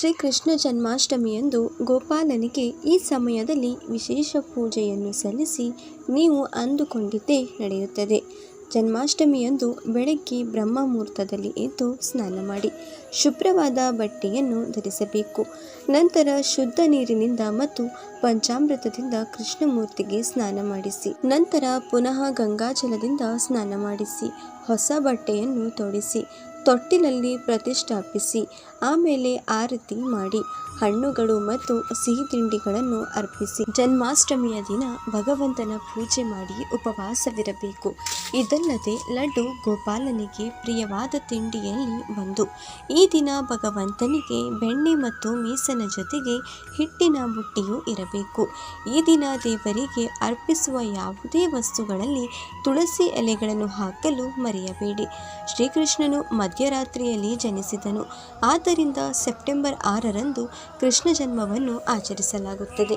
ಶ್ರೀಕೃಷ್ಣ ಜನ್ಮಾಷ್ಟಮಿಯಂದು ಗೋಪಾಲನಿಗೆ ಈ ಸಮಯದಲ್ಲಿ ವಿಶೇಷ ಪೂಜೆಯನ್ನು ಸಲ್ಲಿಸಿ ನೀವು ಅಂದುಕೊಂಡಿದ್ದೇ ನಡೆಯುತ್ತದೆ. ಜನ್ಮಾಷ್ಟಮಿಯಂದು ಬೆಳಗ್ಗೆ ಬ್ರಹ್ಮ ಮುಹೂರ್ತದಲ್ಲಿ ಎದ್ದು ಸ್ನಾನ ಮಾಡಿ ಶುಭ್ರವಾದ ಬಟ್ಟೆಯನ್ನು ಧರಿಸಬೇಕು. ನಂತರ ಶುದ್ಧ ನೀರಿನಿಂದ ಮತ್ತು ಪಂಚಾಮೃತದಿಂದ ಕೃಷ್ಣಮೂರ್ತಿಗೆ ಸ್ನಾನ ಮಾಡಿಸಿ, ನಂತರ ಪುನಃ ಗಂಗಾಜಲದಿಂದ ಸ್ನಾನ ಮಾಡಿಸಿ, ಹೊಸ ಬಟ್ಟೆಯನ್ನು ತೊಡಿಸಿ ತೊಟ್ಟಿಲಲ್ಲಿ ಪ್ರತಿಷ್ಠಾಪಿಸಿ, ಆಮೇಲೆ ಆರತಿ ಮಾಡಿ, ಹಣ್ಣುಗಳು ಮತ್ತು ಸಿಹಿ ತಿಂಡಿಗಳನ್ನು ಅರ್ಪಿಸಿ, ಜನ್ಮಾಷ್ಟಮಿಯ ದಿನ ಭಗವಂತನ ಪೂಜೆ ಮಾಡಿ ಉಪವಾಸವಿರಬೇಕು. ಇದಲ್ಲದೆ ಲಡ್ಡು ಗೋಪಾಲನಿಗೆ ಪ್ರಿಯವಾದ ತಿಂಡಿಯಲ್ಲಿ ಒಂದು. ಈ ದಿನ ಭಗವಂತನಿಗೆ ಬೆಣ್ಣೆ ಮತ್ತು ಮೀಸನ ಜೊತೆಗೆ ಹಿಟ್ಟಿನ ಬುಟ್ಟಿಯೂ ಇರಬೇಕು. ಈ ದಿನ ದೇವರಿಗೆ ಅರ್ಪಿಸುವ ಯಾವುದೇ ವಸ್ತುಗಳಲ್ಲಿ ತುಳಸಿ ಎಲೆಗಳನ್ನು ಹಾಕಲು ಮರೆಯಬೇಡಿ. ಶ್ರೀಕೃಷ್ಣನು ಮಧ್ಯರಾತ್ರಿಯಲ್ಲಿ ಜನಿಸಿದನು. ಆದ್ದರಿಂದ ಸೆಪ್ಟೆಂಬರ್ ಆರರಂದು ಕೃಷ್ಣ ಜನ್ಮವನ್ನು ಆಚರಿಸಲಾಗುತ್ತದೆ.